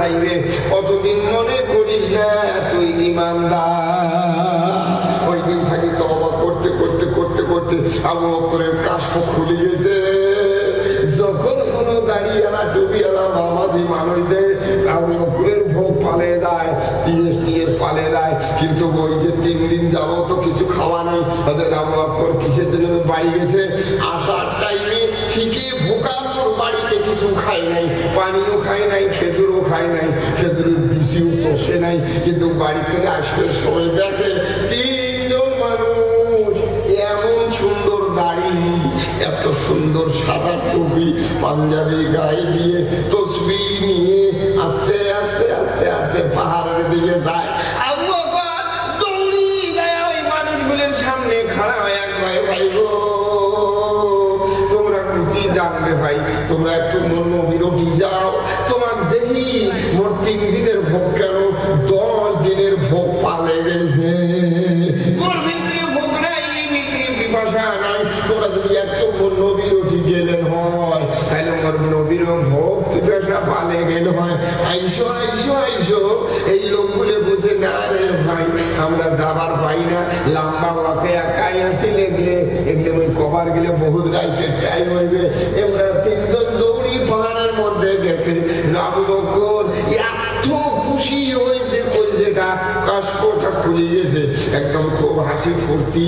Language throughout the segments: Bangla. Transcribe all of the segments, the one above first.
পালে যাইবে অতদিন মনে করিস না, তুই ইমানদার। ওই দিন থাকি করতে করতে করতে করতে কাশ্প খুলে গেছে। যায় কিন্তু ওই যে তিন দিন যাব তো কিছু খাওয়া নেই। তাদের আবু বকর কিসের জন্য বাড়ি গেছে? আসার টাইমে ঠিকই ভোকার বাড়িতে কিছু খাই নাই, পানিও খাই নাই, খেজুরও খাই নাই, খেজুরের বিচিও চষে নাই, কিন্তু বাড়ি থেকে আসলে সবাই দেখে, তিনজন মানুষ, এমন সুন্দর দাড়ি, এত সুন্দর সাদা টুপি, পাঞ্জাবি গায়ে দিয়ে তসবি নিয়ে আস্তে আস্তে আস্তে আস্তে পাহাড়ের দিকে যায়। তোমরা একটু মন বিরতি যাও। তোমার দেখি মোট তিন দিনের ভোগ কেন? দশ দিনের ভোগ পালে গেছে। একটু হয় হয়। আমরা যাবার পাই না। লম্বা একাই আসি এগুলো গেলে বহুত রাইতের টাইম হইবে। দৌড়ি পাহাড়ের মধ্যে গেছে আবু এত খুশি হয়েছে যেটা কাশপটা খুলে গেছে। একদম খুব হাসি ফুর্তি।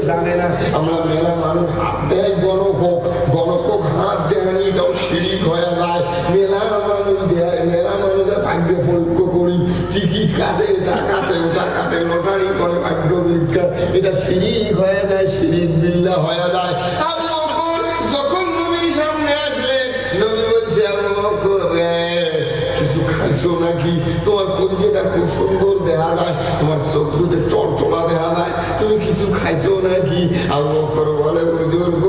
জানে? না। আমরা মেলা মানুষ দেয়, গণক গণক হাত দেয় এটাও শিরিক হয়ে যায়। মেলা ওটা করে ভাগ্য এটা হয়ে যায় বিল্লা হয়ে যায় কিছু খাইছো নাকি তোমার খুব সুন্দর যায় তোমার যায় তুমি কিছু খাইছো নাকি আবু বলে বুজুর্গ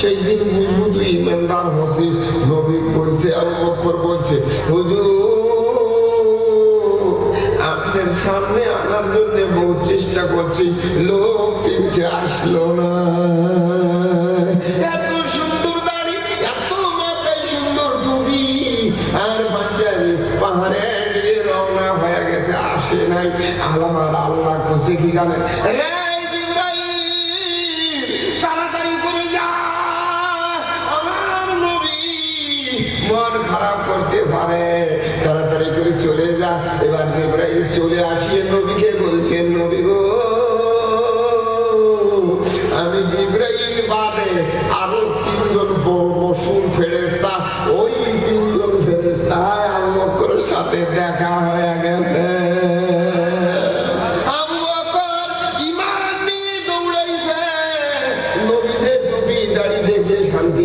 সেই দিন ইমানদার হসিস নবী বলছে বকর বলছে আপনার সামনে আনার জন্য বহু চেষ্টা করছি, লোক আসলো না। এত সুন্দর দাড়ি, এত সুন্দর আর হয়ে গেছে, আসে নাই। আলামার আল্লাহ খুশি কি জানে? এবার জিব্রাইল চলে আসিয়ে নবীকে বলছেন নবী গো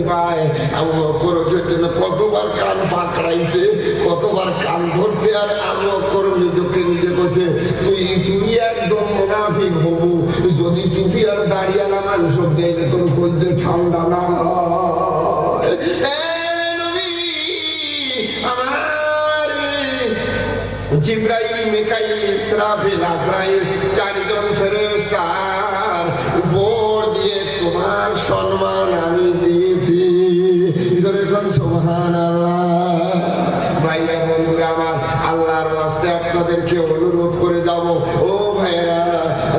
পায় আবু বকর ওটার জন্য কতবার কান পাকড়াইছে, কতবার কান ধরছে, আর আবু বকর নিজেকে নিজে বসে তুই তুই একদম মুনাফিক হবু। যদি টুপি আর দাড়িয়ালা মানুষ দেখলে তোর বলতে ঠান্ডা না আমার জিব্রাইল, মিকাইল, ইসরাফিল, আজরাইল চারজন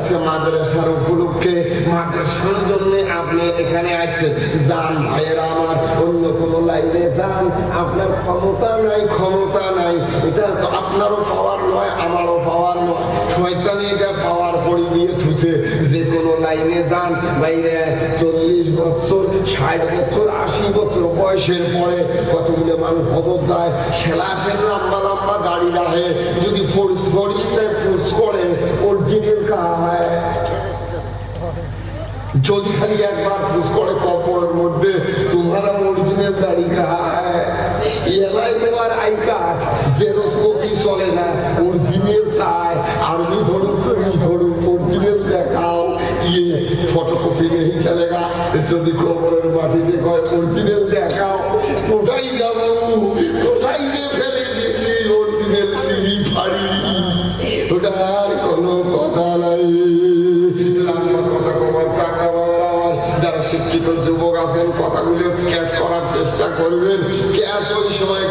আজকে মাদ্রাসার উপলক্ষে। মাদ্রাসার জন্য আপনি এখানে আছেন। যান ভাইয়েরা আমার, অন্য কোনো লাইনে যান। আপনার ক্ষমতা নাই ক্ষমতা নাই। এটা তো আপনারও পাওয়ার নয়, আমারও পাওয়ার নয়। শয়তানি এটা পাওয়ার পরি দিয়ে থুছে যে কোনো লাইনে যান। বাইরে চল্লিশ বছর, ষাট বছর, আশি বছর বয়সের পরে কতগুলো মানুষ খবর যায় সেলাসের লম্বা লম্বা রাখে যদি পুষ করেন অরিজিনাল কাহায়। যদি খালি একবার করে কপড়ের মধ্যে, তোমার অরিজিনাল দাড়ি কাহায়। এলাই আই কার্ড জেরক্স কপি চলে না অরিজিনাল চায় আরবি ধরুন তুমি ধরুন অরিজিনাল দেখাও ইয়ে ফটোকপি নেই চলেগা যদি কবরের মাটিতে কয় অরিজিনাল দেখাও। কোথায়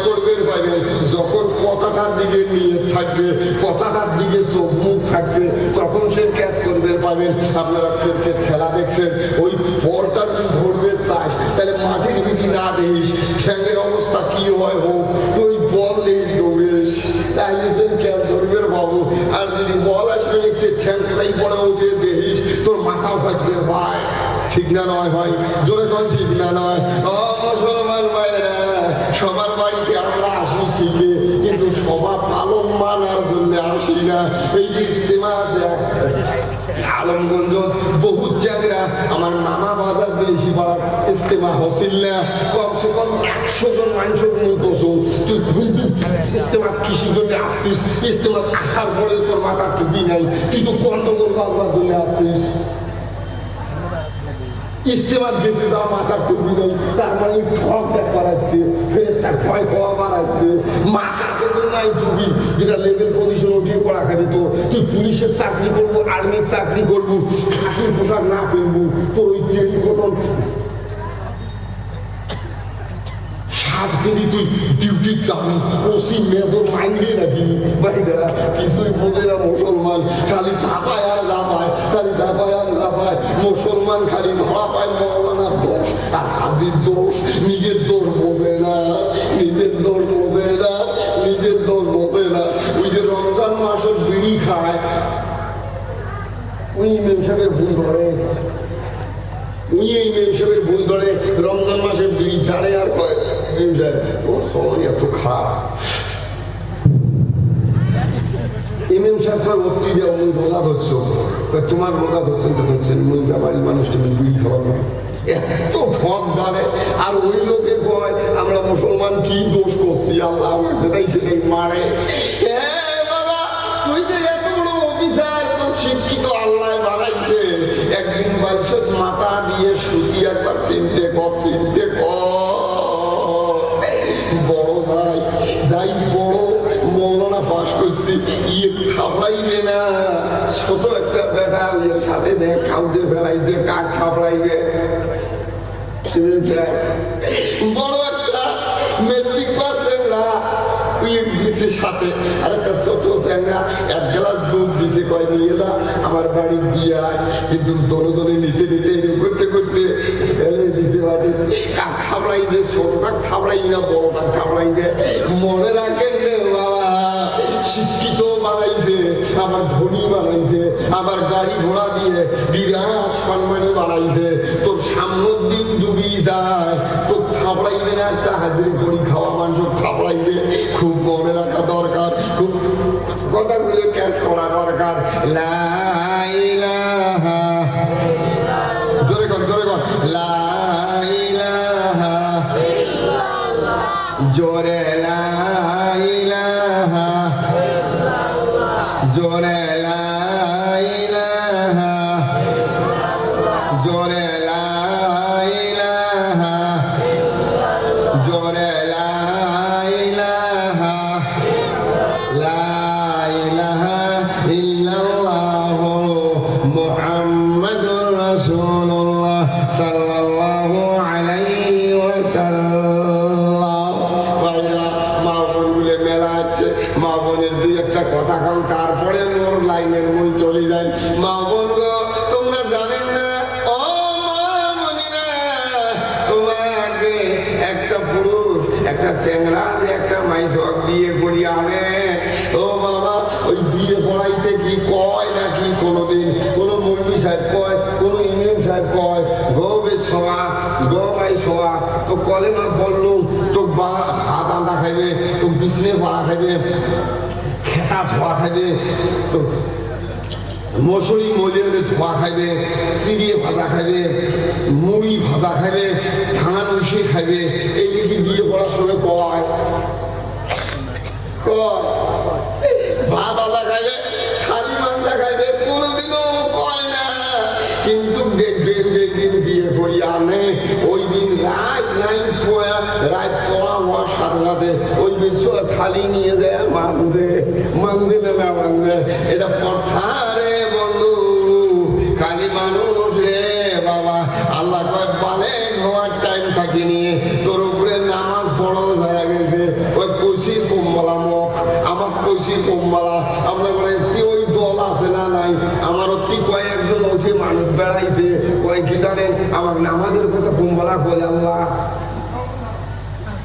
করবেন পাইবেন যখন কথাটার দিকে নিয়ে থাকবে, কথাটার দিকে চোখ মুখ থাকবে, তখন সে ক্যাচ আপনারা ক্রিকেট খেলা দেখছেন, ওই যদি ধরবে তাহলে মাটির না ঠ্যাঙের অবস্থা কি হয় হোক, তুই বল দৌড়িস তাহলে সে ক্যাচ ধরবে বাবু। আর যদি বল আসবে সে ঠ্যাংটাই উঠে তোর মাথাও কাটবে ভাই। ঠিক না নয় ভাই? জোরে কোন, ঠিক না নয়? মুসলমান ভাইরা, সবার বাড়িতে আমরা আসি ঠিকই কিন্তু সবার পালন মানার জন্য আসি না। এই যে ইস্তেমা আছে আলমগঞ্জ বহু জায়গা, আমার মামা বাজার বেশি পাড়ার ইস্তেমা হসিল না। কমসে কম একশো জন মানুষ মতো তুই ঘুরবি ইস্তেমা কৃষি জন্য আসছিস? ইস্তেমা আসার পরে তোর মাথার টুপি নাই কিন্তু গন্ডগোল বাজবার জন্য আসছিস। ইস্তেমার গেছে তার মাথার টুপি নেই তার মানে ভয় দেখ বাড়াচ্ছে ফেরেস্তার ভয় পাওয়া বাড়াচ্ছে। মাথার তো নাই টুপি, যেটা লেভেল পজিশন উঠিয়ে পড়া খাবি তো তুই পুলিশের চাকরি করব আর্মির চাকরি করব খাকির পোশাক না ফেলব তোর ওই টেরি কটন ষাট তুই ডিউটি চাবি ওসি মেজর মাইন্ডে নাকি বাইরা কিছুই বোঝে না মুসলমান। খালি চাপায় আর জাপায় খালি চাপায় আর জাপায় মুসলমান খালি ধরা পায় মৌলানার দোষ। আর হাজির দোষ নিজের দোষ বোঝে না। নিজের দোষ বোঝে না। নিজের দোষ বোঝে না। ওই যে রমজান মাসে বিড়ি খায়। ওই ইমাম ভুল ধরে। উনি এই সাহেবের ভুল ধরে। রমজান মাসে বিড়ি ছাড়ে আর সাহেব ও সরি, এত খারাপ। ইমাম সাহেব কয় অতি যে অমন রোজা ধরছো। তোমার রোজা ধরছেন তো ধরছেন মহিলা বাড়ির মানুষ তুমি বিড়ি খাওয়ানো এত ঠক জানে। আর ওই লোকে কয়, আমরা মুসলমান কি দোষ করছি? আল্লাহ সেটাই সেটাই মারে। তুই যে এত বড় অফিসার, তোর শিক্ষিত আল্লাহ বানাইছে। একদিন মানুষের মাথা দিয়ে সুতি একবার চিনতে কর চিনতে কর। ভাই, যাই বড় মৌলানা পাশ করছি ইয়ে খাবড়াইবে না। ছোট একটা বেটা ইয়ের সাথে দেখ খাউতে ফেলাইছে কাক খাবড়াইবে। বড় একটা মেট্রিক পাস না। উইক দিছি সাথে আর একটা ছোট চ্যাংরা, এক গ্লাস দুধ দিছি কয় নিয়ে না আমার বাড়ি দিয়া। কিন্তু দলে নিতে নিতে করতে করতে ফেলে দিছে বাড়ি কাক খাবড়াইবে ছোটটা খাবড়াই খাবড়াইবে মনে রাখেন বাবা, শিক্ষিত বানাইছে আমার ধনী বানাইছে আমার গাড়ি ঘোড়া দিয়ে বিরাট সম্মানী বানাইছে। তোর সামনের দিন ডুবি যায়, তোর খাবড়াইবে না একটা হাজির করি খাওয়া, মাংস খাবড়াইবে খুব মনে রাখা দরকার, খুব কথাগুলো ক্যাচ করা দরকার। লাইলাহা জোরে কর জোরে কর। লাইলাহা জোরে। জোরে লাইলাহা কারণ তারপরে মোর লাইনের মই চলে যায় মা বলব তোমরা জানেন না? তোমাকে একটা পুরুষ, একটা যে একটা বিয়ে বাবা, ওই বিয়ে পড়াইতে কি কয় নাকি কোনোদিন? কোনো কয় কয় সোয়া, গো মাই তো কলেমা বললু তো বা হাত আন্দা খাইবে তো বিছনে পাড়া খাইবে। খেতা ধোয়া খাইবে, তো মশুরি মজুরি ধোয়া খাইবে চিড়িয়ে ভাজা খাইবে, মুড়ি ভাজা খাইবে, ধান উষে খাইবে, এই কি বিয়ে করার সময় কয়? ভাত আদা খাইবে, খালি মাংসা খাইবে করি ওই দিন রাত রাত হওয়ার সাথে সাথে ওই বিশ্ব থালি নিয়ে যায় মানদে মানদে না মানদে এটা পথা রে বন্ধু মানুষ রে বাবা। আল্লাহ কয় হওয়ার টাইম থাকে নিয়ে তোর উপরে নামাজ পড়ো হয়ে গেছে। ওই কষি কম্বলা আমার কষি কম্বলা আমরা বলে "তি ওই দল আছে না নাই আমার অতি কয়েকজন উঠে মানুষ বেড়াইছে কয় কি জানেন আমার নামাজের কথা কম্বলা কই আল্লাহ এ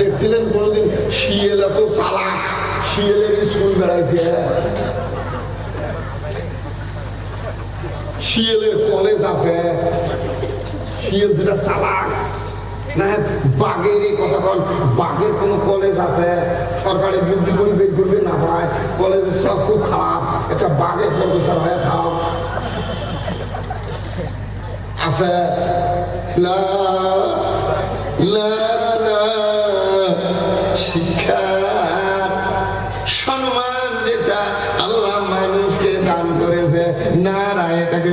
দেখছিলেন কোনোদিন? শিয়েল এত চালাক শিয়েলের স্কুল বেড়াইছে? শিয়েলের কলেজ আছে। শিয়েল যেটা চালাক, না, বাঘের এই কথা কন, বাঘের কোনো কলেজ আছে? সরকারি বুদ্ধি করে বের করবে না পায় কলেজের সব খুব খারাপ। একটা বাঘের প্রফেসর হয়ে আছে। শিক্ষা সম্মান যেটা আল্লাহ মানুষকে দান করেছে। না রায় তাকে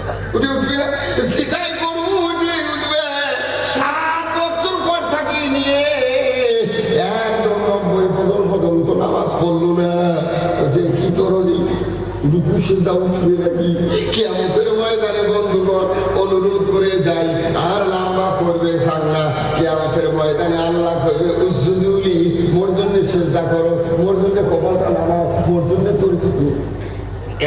উঠে উঠবি উঠে উঠবে। সাত বছর পর থাকি নিয়ে একদম নব্বই নামাজ পড়ল না। যে কি তরলি রুকু সিদ্ধা উঠবে নাকি? কেমতের ময়দানে অনুরোধ করে যাই। আর লম্বা করবে সাংনা কেমতের ময়দানে আল্লাহ করবে উজ্জুলি মোর জন্য চেষ্টা করো, মোর জন্য কপালটা নামাও, মোর জন্য তোর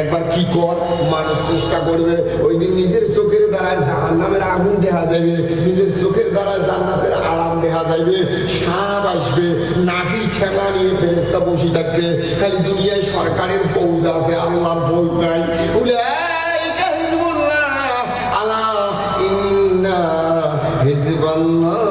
একবার কি কর, মানুষ চেষ্টা করবে, ওই দিন নিজের চোখের দ্বারা জাহান্নামের আগুন দেখা যাবে নিজের চোখের দ্বারা জান্নাতের আরাম দেখা যাবে সাপ আসবে নাকি ঠেলা নিয়ে ফেরেস্তা বসে থাকবে, খালি দুনিয়ায় সরকারের ফৌজ আছে, আল্লাহর ফৌজ নাই। আলা ইন্না হিজবাল্লাহি।